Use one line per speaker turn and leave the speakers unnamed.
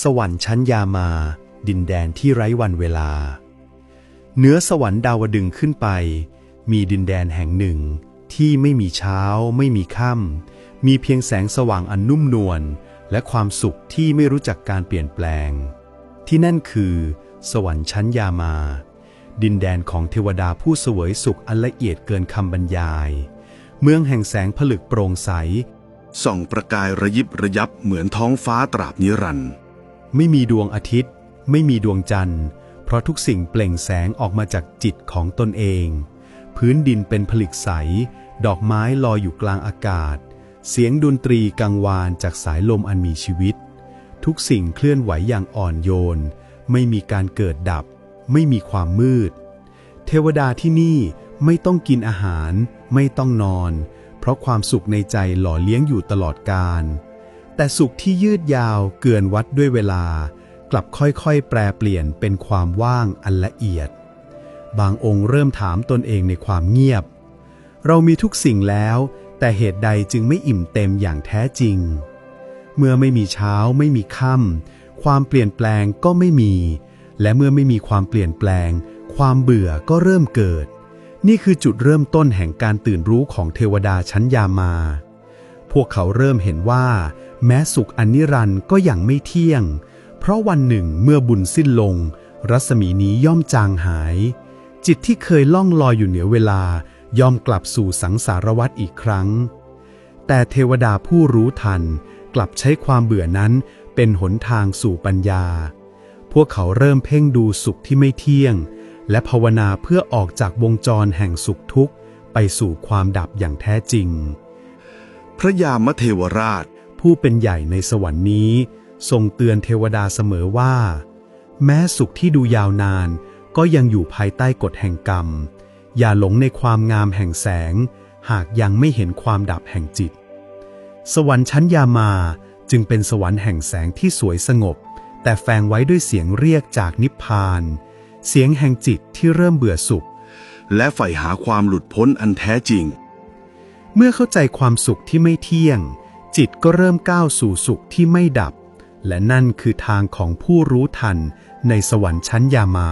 สวรรค์ชั้นยามา ดินแดนที่ไร้วันเวลาเหนือสวรรค์ดาวดึงขึ้นไป มีดินแดนแห่งหนึ่ง ที่ไม่มีเช้า ไม่มีค่ำมีเพียงแสงสว่างอันนุ่มนวลและความสุขที่ไม่รู้จักการเปลี่ยนแปลง ที่นั่นคือ สวรรค์ชั้นยามา ดินแดนของเทวดาผู้เสวยสุขอันละเอียดเกินคำบรรยาย เมืองแห่งแสงผลึกโปร่งใส
ส่องประกายระยิบระยับเหมือนท้องฟ้าตราบนิรันดร์
ไม่มีดวงอาทิตย์ ไม่มีดวงจันทร์ เพราะทุกสิ่งเปล่งแสงออกมาจากจิตของตนเอง พื้นดินเป็นผลิกใส ดอกไม้ลอยอยู่กลางอากาศ เสียงดนตรีกังวานจากสายลมอันมีชีวิต ทุกสิ่งเคลื่อนไหวอย่างอ่อนโยน ไม่มีการเกิดดับ ไม่มีความมืด เทวดาที่นี่ไม่ต้องกินอาหาร ไม่ต้องนอน เพราะความสุขในใจหล่อเลี้ยงอยู่ตลอดกาล แต่สุขที่ยืดยาวเกินวัดด้วยเวลา กลับค่อยๆ แปรเปลี่ยนเป็นความว่างอันละเอียด บางองค์เริ่มถามตนเองในความเงียบ เรามีทุกสิ่งแล้ว แต่เหตุใดจึงไม่อิ่มเต็มอย่างแท้จริง เมื่อไม่มีเช้าไม่มีค่ำความเปลี่ยนแปลงก็ไม่มี และเมื่อไม่มีความเปลี่ยนแปลง ความเบื่อก็เริ่มเกิด นี่คือจุดเริ่มต้นแห่งการตื่นรู้ของเทวดาชั้นยามา พวกเขาเริ่มเห็นว่า แม้สุขอันนิรันด์ก็ยังไม่เที่ยง เพราะวันหนึ่งเมื่อบุญสิ้นลง รัศมีนี้ย่อมจางหาย จิตที่เคยล่องลอยอยู่เหนือเวลา ย่อมกลับสู่สังสารวัฏอีกครั้ง แต่เทวดาผู้รู้ทัน กลับใช้ความเบื่อนั้นเป็นหนทางสู่ปัญญา พวกเขาเริ่มเพ่งดูสุขที่ไม่เที่ยง และภาวนาเพื่อออกจากวงจรแห่งสุขทุกข์ ไปสู่ความดับอย่างแท้จริง
พระยามเทวราช
ผู้เป็นใหญ่ในสวรรค์นี้ ทรงเตือนเทวดาเสมอว่า แม้สุขที่ดูยาวนาน ก็ยังอยู่ภายใต้กฎแห่งกรรม อย่าหลงในความงามแห่งแสง หากยังไม่เห็นความดับแห่งจิต สวรรค์ชั้นยามาจึงเป็นสวรรค์แห่งแสงที่สวยสงบ แต่แฝงไว้ด้วยเสียงเรียกจากนิพพาน เสียงแห่งจิตที่เริ่มเบื่อสุข
และใฝ่หาความหลุดพ้นอันแท้จริง
เมื่อเข้าใจความสุขที่ไม่เที่ยง จิตก็เริ่มก้าวสู่สุขที่ไม่ดับ และนั่นคือทางของผู้รู้ทันในสวรรค์ชั้นยามา